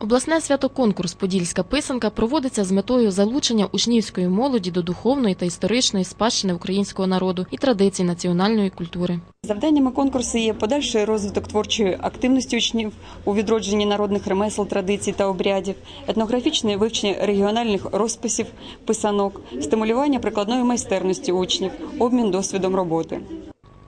Обласне свято-конкурс Подільська писанка проводиться з метою залучення учнівської молоді до духовної та історичної спадщини українського народу і традицій національної культури. Завданнями конкурсу є подальший розвиток творчої активності учнів у відродженні народних ремесел, традицій та обрядів, етнографічне вивчення регіональних розписів, писанок, стимулювання прикладної майстерності учнів, обмін досвідом роботи.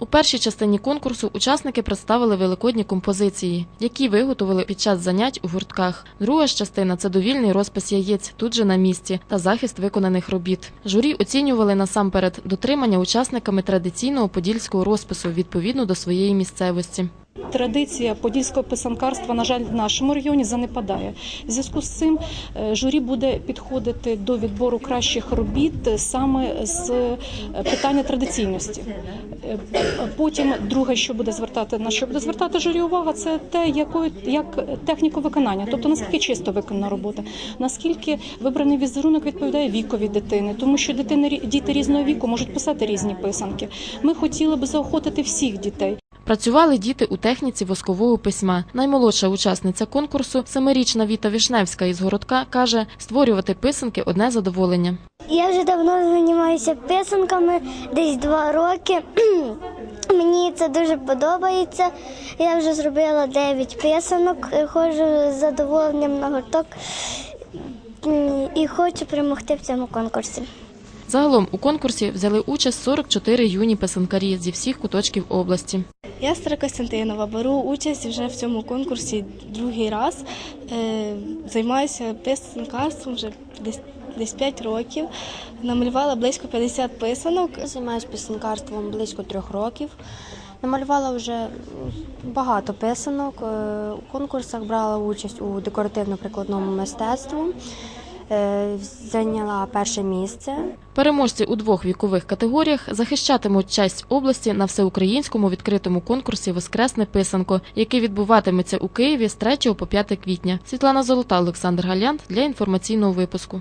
У першій частині конкурсу учасники представили великодні композиції, які виготовили під час занять у гуртках. Друга ж частина це довільний розпис яєць тут же на місці та захист виконаних робіт. Журі оцінювали насамперед дотримання учасниками традиційного подільського розпису відповідно до своєї місцевості. Традиція подільського писанкарства, на жаль, в нашому регіоні занепадає. В зв'язку з цим е, журі буде підходити до відбору кращих робіт саме з е, питання традиційності. Е, Потім друге, що буде звертати на що буде звертати журі увага, це те, якою як техніку виконання, тобто наскільки чисто виконана робота, наскільки вибраний візерунок відповідає вікові дитини, тому що дитини діти різного віку можуть писати різні писанки. Ми хотіли би заохотити всіх дітей. Працювали діти у техніці воскового письма. Наймолодша учасниця конкурсу, семирічна Віта Вішневська із городка, каже, створювати писанки одне задоволення. Я вже давно займаюся писанками, десь два роки. Мені це дуже подобається. Я вже зробила 9 писанок, ходжу з задоволенням на гурток і хочу перемогти в цьому конкурсі. Загалом у конкурсі взяли участь 44 юні писанкарі зі всіх куточків області. Я Стара Костянтинова, беру участь вже в цьому конкурсі другий раз. Е, займаюся писанкарством вже десь, десь 5 років. Намалювала близько 50 писанок. Займаюся писанкарством близько трьох років. Намалювала вже багато писанок. Е, У конкурсах брала участь у декоративно-прикладному мистецтві. Е, Зайняла перше місце. Переможці у двох вікових категоріях захищатимуть честь області на всеукраїнському відкритому конкурсі Воскресне писанко, який відбуватиметься у Києві з 3 по 5 квітня. Світлана Золота, Олександр Галянт для інформаційного випуску.